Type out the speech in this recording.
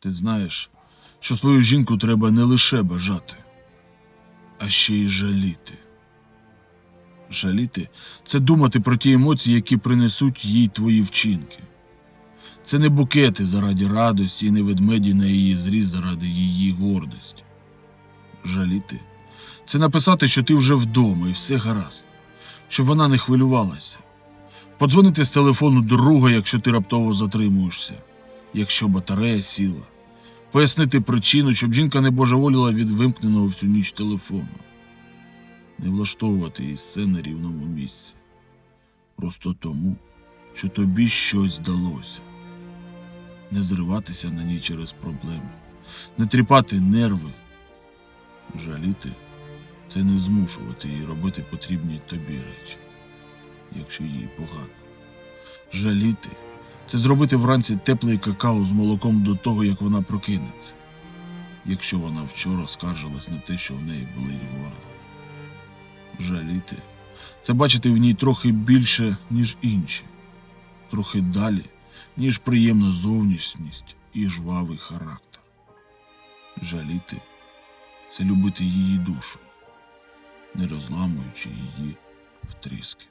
Ти знаєш, що свою жінку треба не лише бажати, а ще й жаліти. Жаліти це думати про ті емоції, які принесуть їй твої вчинки. Це не букети заради радості і не ведмеді на її зріз заради її гордості. Жаліти це написати, що ти вже вдома і все гаразд, щоб вона не хвилювалася. Подзвонити з телефону друга, якщо ти раптово затримуєшся, якщо батарея сіла. Пояснити причину, щоб жінка не божеволіла від вимкненого всю ніч телефону. Не влаштовувати її сцени на рівному місці. Просто тому, що тобі щось далося. Не зриватися на ній через проблеми, не тріпати нерви. Жаліти це не змушувати її робити потрібні тобі речі, якщо їй погано. Жаліти це зробити вранці теплий какао з молоком до того, як вона прокинеться, якщо вона вчора скаржилась на те, що в неї болить горло. Жаліти це бачити в ній трохи більше, ніж інші, трохи далі, ніж приємна зовнішність і жвавий характер. Жаліти це любити її душу, не розламуючи її в тріски.